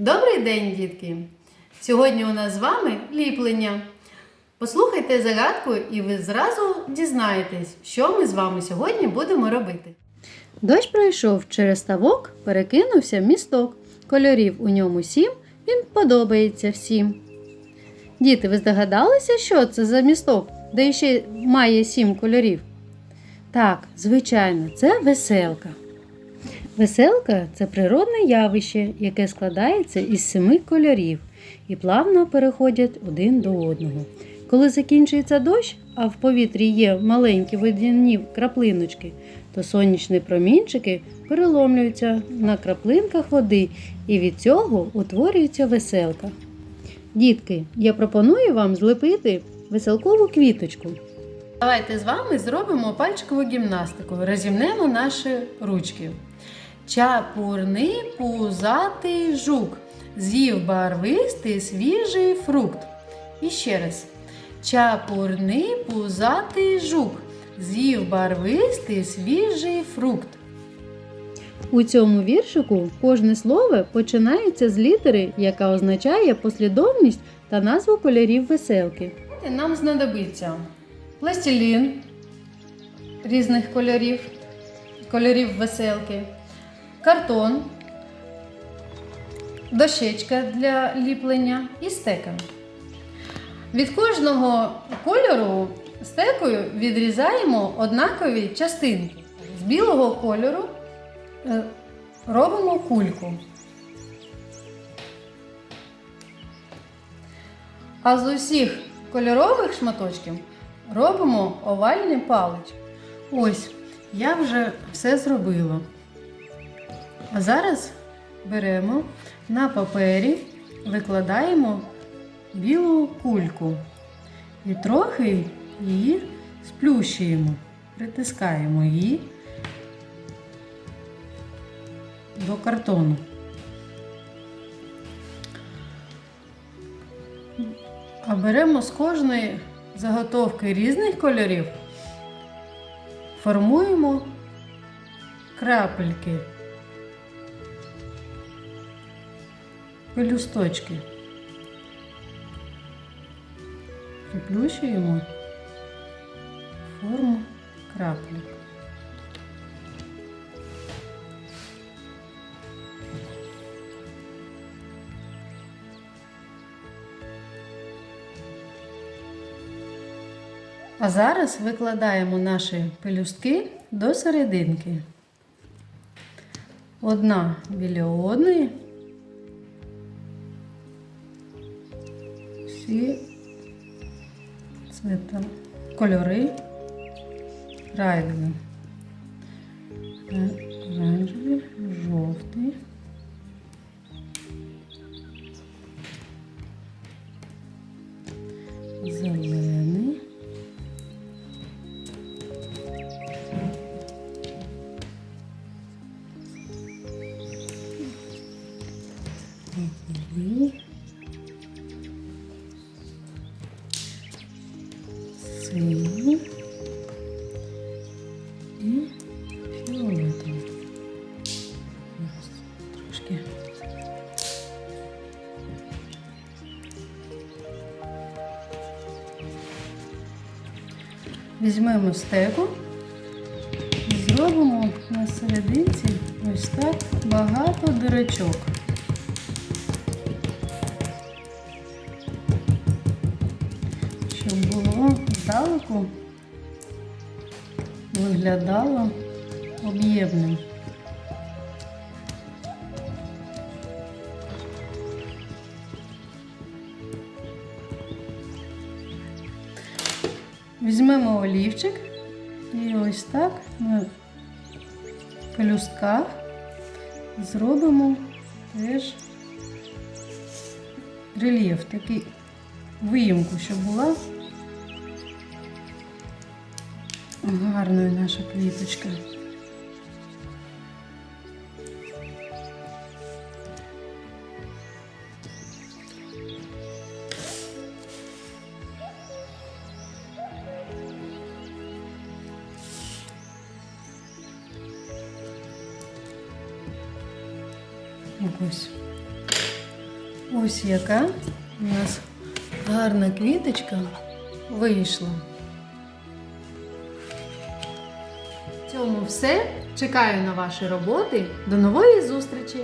Добрий день, дітки! Сьогодні у нас з вами ліплення. Послухайте загадку, і ви зразу дізнаєтесь, що ми з вами сьогодні будемо робити. Дощ пройшов через ставок, перекинувся в місток. Кольорів у ньому сім, він подобається всім. Діти, ви здогадалися, що це за місток, де ще має сім кольорів? Так, звичайно, це веселка. Веселка це природне явище, яке складається із семи кольорів і плавно переходять один до одного. Коли закінчується дощ, а в повітрі є маленькі водяні краплиночки, то сонячні промінчики переломлюються на краплинках води, і від цього утворюється веселка. Дітки, я пропоную вам злепити веселкову квіточку. Давайте з вами зробимо пальчикову гімнастику. Розімнемо наші ручки. Чапурний пузатий жук. З'їв барвистий свіжий фрукт. І ще раз. Чапурний пузатий жук. З'їв барвистий свіжий фрукт. У цьому віршику кожне слово починається з літери, яка означає послідовність та назву кольорів веселки. Нам знадобиться пластилін різних кольорів, кольорів веселки, картон, дощечка для ліплення і стека. Від кожного кольору стекою відрізаємо однакові частинки. З білого кольору е, робимо кульку. А з усіх кольорових шматочків робимо овальні палички. Ось, я вже все зробила. А зараз беремо на папері, викладаємо білу кульку і трохи її сплющуємо, притискаємо її до картону. А беремо з кожної заготовки різних кольорів, формуємо крапельки, пелюсточки. Приплющуємо форму крапель. А зараз викладаємо наші пелюстки до серединки. Одна біля одної. Всі цвета, кольори правильно. Оранжевий, жовтий. Зелений. Синій. І фіолетовий. Ось, Трошки. Візьмемо стеку і зробимо на серединці ось так багато дирочок. Було здалеку виглядало об'ємним. Візьмемо олівчик і ось так на пелюстках зробимо теж рельєф, такий виїмку, щоб була гарною наша квіточка. Ось. Ось яка у нас гарна квіточка вийшла. Цьому все. Чекаю на ваші роботи. До нової зустрічі!